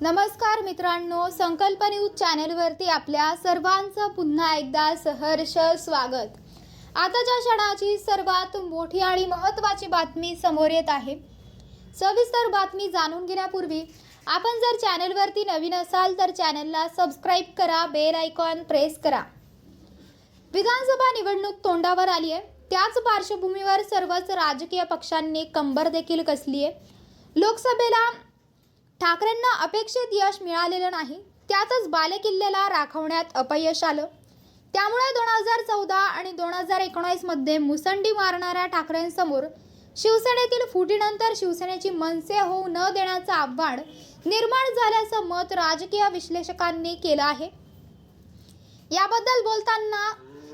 नमस्कार मित्रांनो संकल्प न्यूज चॅनेलवरती आपल्या सर्वांचं पुन्हा एकदा सहर्ष स्वागत. आताच्या क्षणाची सर्वात मोठी आणि महत्त्वाची बातमी समोर येत आहे सविस्तर बातमी जाणून घेण्यापूर्वी आपण जर चॅनेलवरती नवीन असाल तर चॅनलला सबस्क्राईब करा बेल आयकॉन प्रेस करा. विधानसभा निवडणूक तोंडावर आली आहे. त्याच पार्श्वभूमीवर सर्वच राजकीय पक्षांनी कंबर देखील कसली आहे. लोकसभेला ठाकरेंना अपेक्षित यश मिळालेलं नाही. त्यातच बालेकिल्ल्याला राखवण्यात अपयश आलं. त्यामुळे दोन हजार चौदा आणि दोन हजार एकोणावीसमध्ये मुसंडी मारणाऱ्या ठाकरेंसमोर शिवसेनेतील फुटीनंतर शिवसेनेची मनसे होऊ न देण्याचं आव्हान निर्माण झाल्याचं मत राजकीय विश्लेषकांनी केलं आहे. याबद्दल बोलताना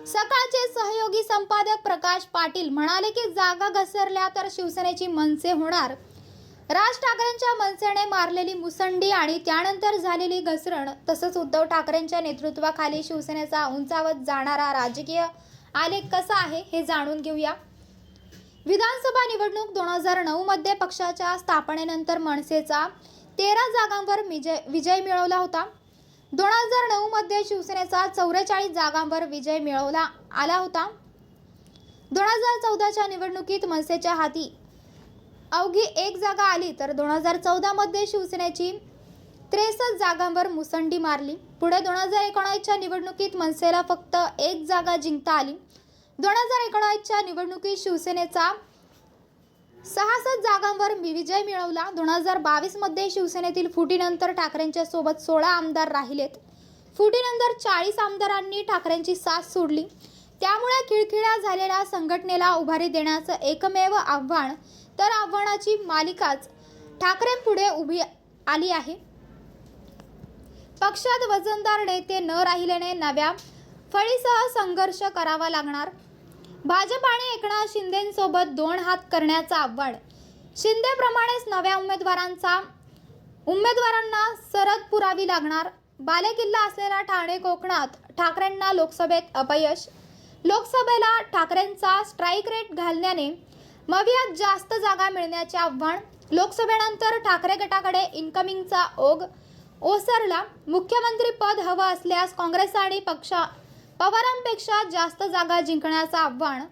सकाळचे सहयोगी संपादक प्रकाश पाटील म्हणाले की जागा घसरल्या तर शिवसेनेची मनसे होणार. राज ठाकरेंच्या मनसेने मारलेली मुसंडी आणि त्यानंतर झालेली घसरण तसंच उद्धव ठाकरेंच्या नेतृत्वाखाली शिवसेनेचा उंचावत जाणारा राजकीय आलेख कसा आहे हे जाणून घेऊया. विधानसभा निवडणूक दोन हजार नऊ मध्ये पक्षाच्या स्थापनेनंतर मनसेचा तेरा जागांवर विजय विजय मिळवला होता. दोन हजार नऊ मध्ये शिवसेनेचा चौवेचाळीस जागांवर विजय मिळवला आला होता. दोन हजार चौदाच्या निवडणुकीत मनसेच्या हाती अवघी एक जागा आली तर दोन हजार चौदामध्ये शिवसेनेची त्रेसष्ट जागांवर मुसंडी मारली. पुढे दोन हजार एकोणावीसच्या निवडणुकीत मनसेला फक्त एक जागा जिंकता आली. दोन हजार एकोणावीसच्या निवडणुकीत शिवसेनेचा सहासष्ट जागांवर विजय मिळवला. दोन हजार बावीसमध्ये शिवसेनेतील फुटीनंतर ठाकरेंच्या सोबत सोळा आमदार राहिलेत. फुटीनंतर चाळीस आमदारांनी ठाकरेंची साथ सोडली. त्यामुळे खिळखिळ्या झालेल्या संघटनेला उभारी देण्याचं एकमेव आव्हान तर आव्हानाची मालिकाच ठाकरेंपुढे उभी आली आहे. पक्षात वजनदार नेते न राहिल्याने नव्या फळीसह संघर्ष करावा लागणार. भाजप आणि एकनाथ शिंदेसोबत दोन हात करण्याचं आव्हान. शिंदेप्रमाणेच नव्या उमेदवारांचा उमेदवारांना सरद पुरावी लागणार. बालेकिल्ला असलेला ठाणे कोकणात ठाकरेंना लोकसभेत अपयश लोकसभेला ठाकरेंचा स्ट्राईक रेट घालण्याने मवियात जास्त जागा मिळण्याचे आव्हान लोकसभेनंतर ठाकरे गटाकडे इन्कमिंगचा ओघ ओसरला मुख्यमंत्री पद हवं असल्यास काँग्रेस आणि पक्षा पवारांपेक्षा जास्त जागा जिंकण्याचं आव्हान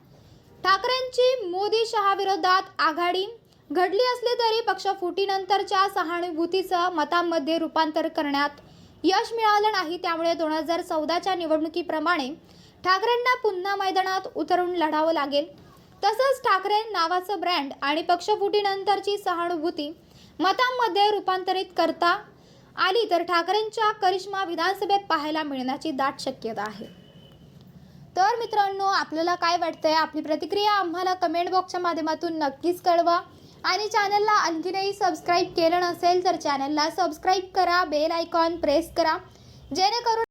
ठाकरेंची मोदी शहाविरोधात आघाडी घडली असली तरी पक्ष फुटीनंतरच्या सहानुभूतीचं मतांमध्ये रूपांतर करण्यात यश मिळालं नाही. त्यामुळे दोन हजार चौदाच्या निवडणुकीप्रमाणे ठाकरेंना पुन्हा मैदानात उतरून लढावं लागेल. तसंच ठाकरे नावाचं ब्रँड आणि पक्षफुटीनंतरची सहानुभूती मतांमध्ये रूपांतरित करता आली तर ठाकरेंच्या करिश्मा विधानसभेत पाहायला मिळण्याची दाट शक्यता आहे. तर मित्रांनो आपल्याला काय वाटतंय? आपली प्रतिक्रिया आम्हाला कमेंट बॉक्सच्या माध्यमातून नक्कीच कळवा. आणि चॅनलला आणखीनही सबस्क्राईब केलं नसेल तर चॅनलला सबस्क्राईब करा बेल आयकॉन प्रेस करा. जेणेकरून